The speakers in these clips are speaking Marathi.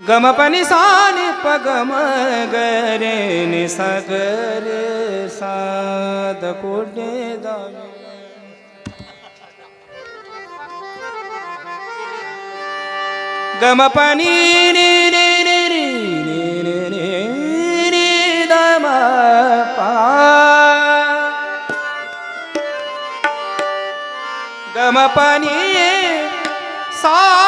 गमपनी साने पगम गरे निसगरे साध कोडे दावे गमपनी रे रे रे रे रे रे रे रे दम पा। गमपनी सा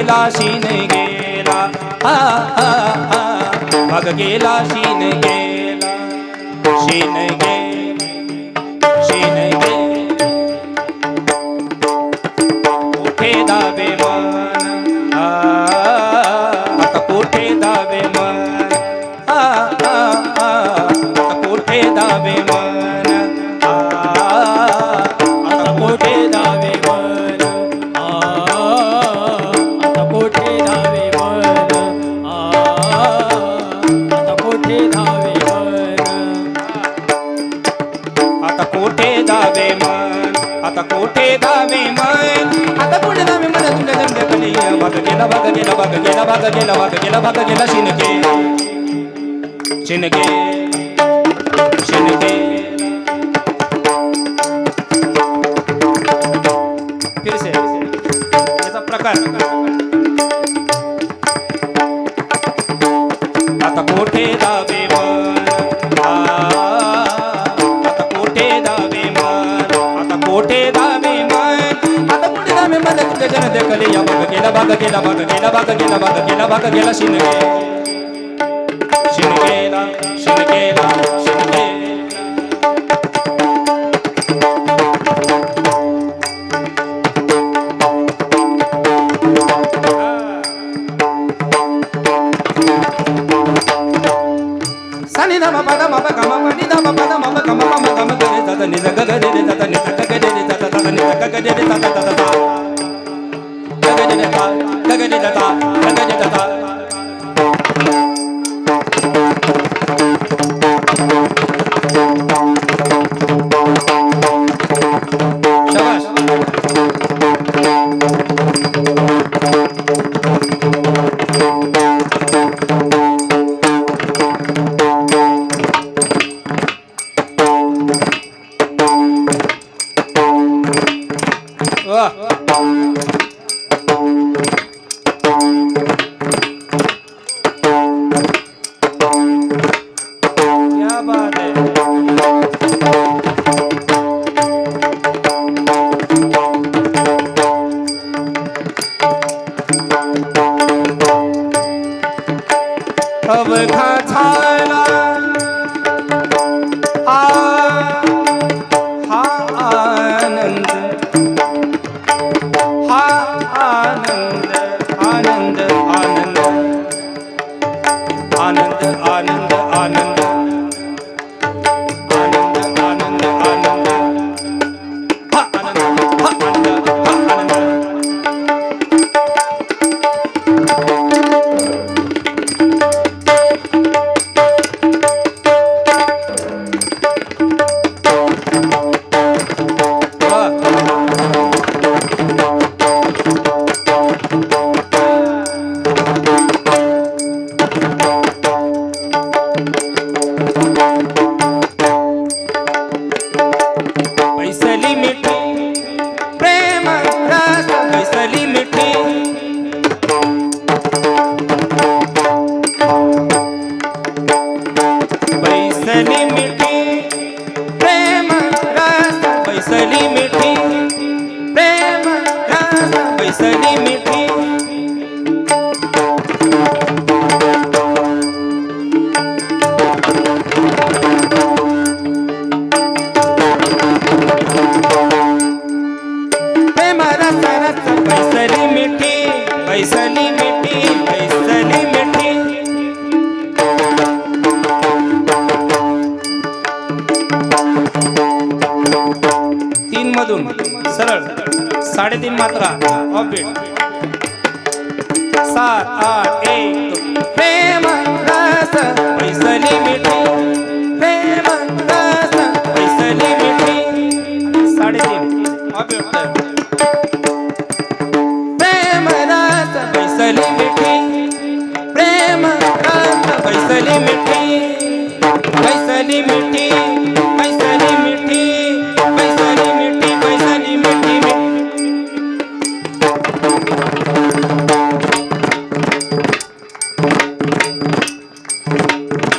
गेला शीन गेला. हा हा हा. मग गेला शीन गेला. आता कोठे धावे मन आता कोठे धावे मन तुझ्या दंडकली भाग गेला भाग गेला भाग गेला भाग गेला भाग गेला भाग गेला शिनके शिनके शिनके bekale yama bekela ba bekela ba bekela ba bekela ba bekela ba bekela sinne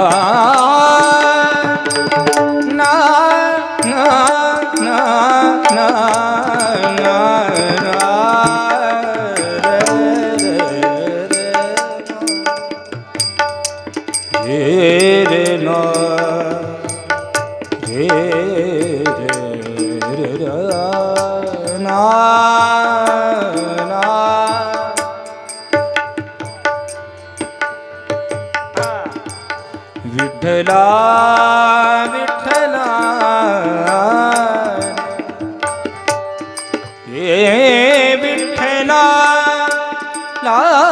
Ah. विठ्ठला विठ्ठला। हे विठ्ठला। ला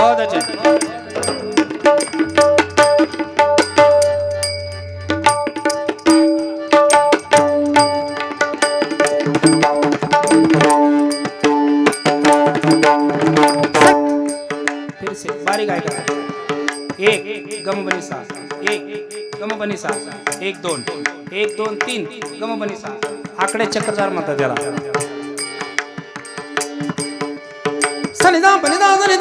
बहुत अच्छे फिर से बारी गाय का एक गम बनी सा एक गम बनी सा एक दोन. एक दोन तीन. गम बनी सा आकडे चक्रचार म्हणतात त्याला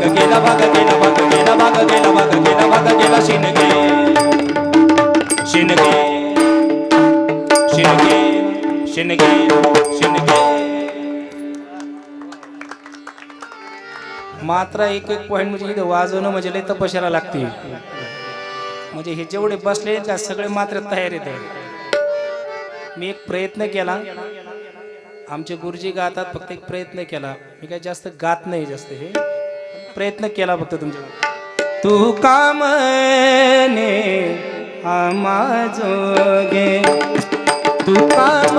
भाग भाग भाग भाग भाग भाग शिनगे शिनगे शिनगे शिनगे शिनगे मात्र एक एक पॉईंट म्हणजे इथं वाजवणं म्हणजे लय तपशाला लागते. म्हणजे हे जेवढे बसले त्या सगळे मात्र तयार येते मी एक प्रयत्न केला. आमचे गुरुजी गातात फक्त एक प्रयत्न केला. मी काय जास्त गात नाही जास्त हे. प्रयत्न केला फक्त तुमच्या तू कामने आमाजोगे तू काम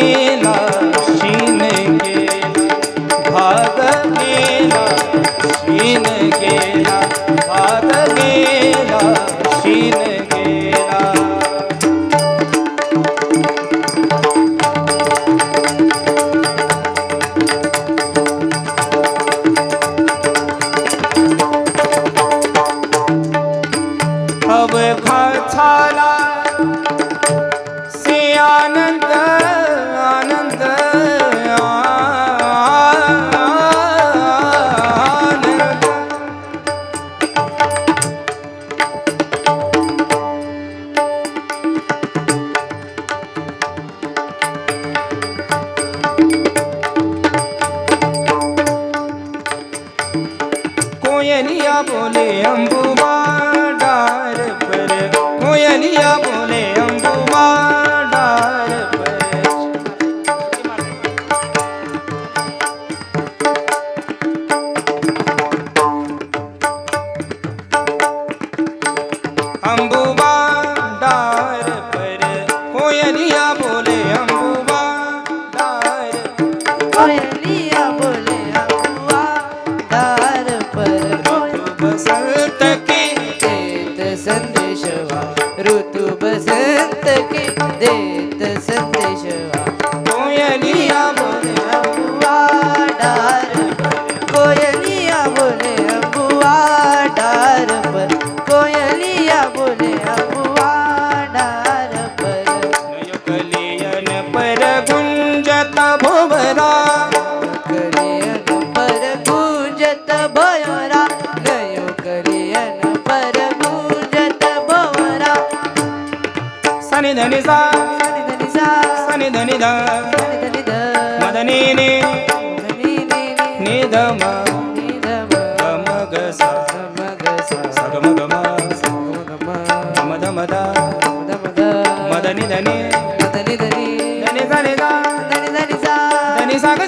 শিলা ನಿಧ ಮದನೇನೆ ನಿಧಮ ಗಮಗ ಸಗಮಗಮ ಮದ ಮದ ಮದ ನಿಧನೆ ಮದ ನಿಧನೆ ಧನಿ ಧನಿ ಧನಿ ಸಾಗ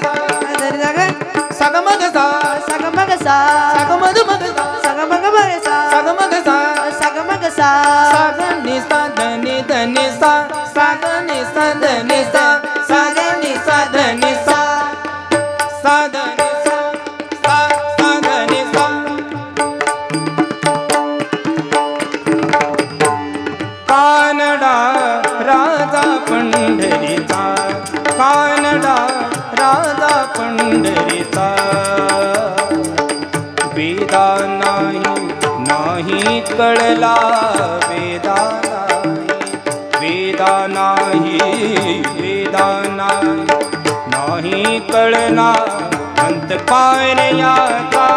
लाडा राधा पंढरीचा वेदा नाही नाही कळला वेदा वेदा नाही वेदा नाही कळला. अंत पायरयाचा